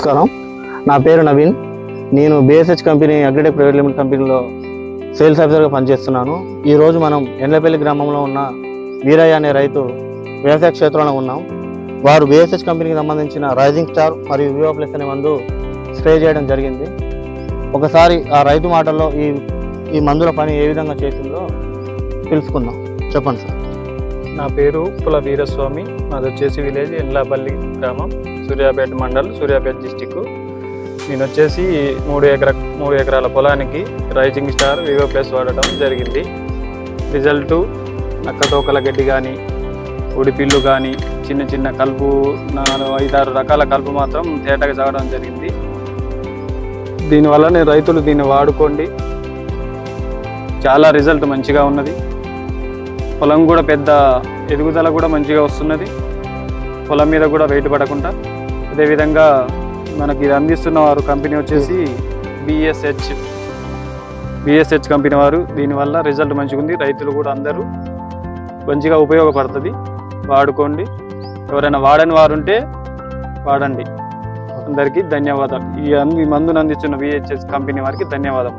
నమస్కారం. నా పేరు నవీన్. నేను BSH company agritech private limited కంపెనీలో సేల్స్ ఆఫీసర్గా పనిచేస్తున్నాను. ఈరోజు మనం ఎండ్లపల్లి గ్రామంలో ఉన్న వీరయ్య అనే రైతు వ్యవసాయ క్షేత్రంలో ఉన్నాం. వారు బిఎస్హెచ్ కంపెనీకి సంబంధించిన రైజింగ్ స్టార్ మరియు వివో ప్లస్ అనే మందు స్ప్రే చేయడం జరిగింది. ఒకసారి ఆ రైతు మాటల్లో ఈ ఈ మందుల పని ఏ విధంగా చేసిందో తెలుసుకుందాం. చెప్పండి సార్. నా పేరు పుల వీరస్వామి. మాది వచ్చేసి విలేజ్ ఎండ్లాపల్లి గ్రామం సూర్యాపేట మండల్ సూర్యాపేట డిస్టిక్ నేను వచ్చేసి మూడు ఎకర మూడు ఎకరాల పొలానికి రైజింగ్ స్టార్ వివో ప్లస్ వాడటం జరిగింది. రిజల్టు నక్కతోకల గడ్డి కానీ ఉడిపిల్లు కానీ చిన్న చిన్న కలుపు నాలుగు ఐదారు రకాల కలుపు మాత్రం తేటగా సాగడం జరిగింది. దీనివల్ల రైతులు దీన్ని వాడుకోండి. చాలా రిజల్ట్ మంచిగా ఉన్నది. పొలం కూడా పెద్ద ఎదుగుదల కూడా మంచిగా వస్తున్నది. పొలం మీద కూడా వెయిట్ పడకుండా. అదేవిధంగా మనకి ఇది అందిస్తున్న వారు కంపెనీ వచ్చేసి బిఎస్హెచ్ బిఎస్హెచ్ కంపెనీ వారు దీనివల్ల రిజల్ట్ మంచిగా ఉంది. రైతులు కూడా అందరూ మంచిగా ఉపయోగపడుతుంది. వాడుకోండి. ఎవరైనా వాడని వారు ఉంటే వాడండి. అందరికీ ధన్యవాదాలు. ఈ అంది మందును అందిస్తున్న బిహెచ్ఎస్ కంపెనీ వారికి ధన్యవాదాలు.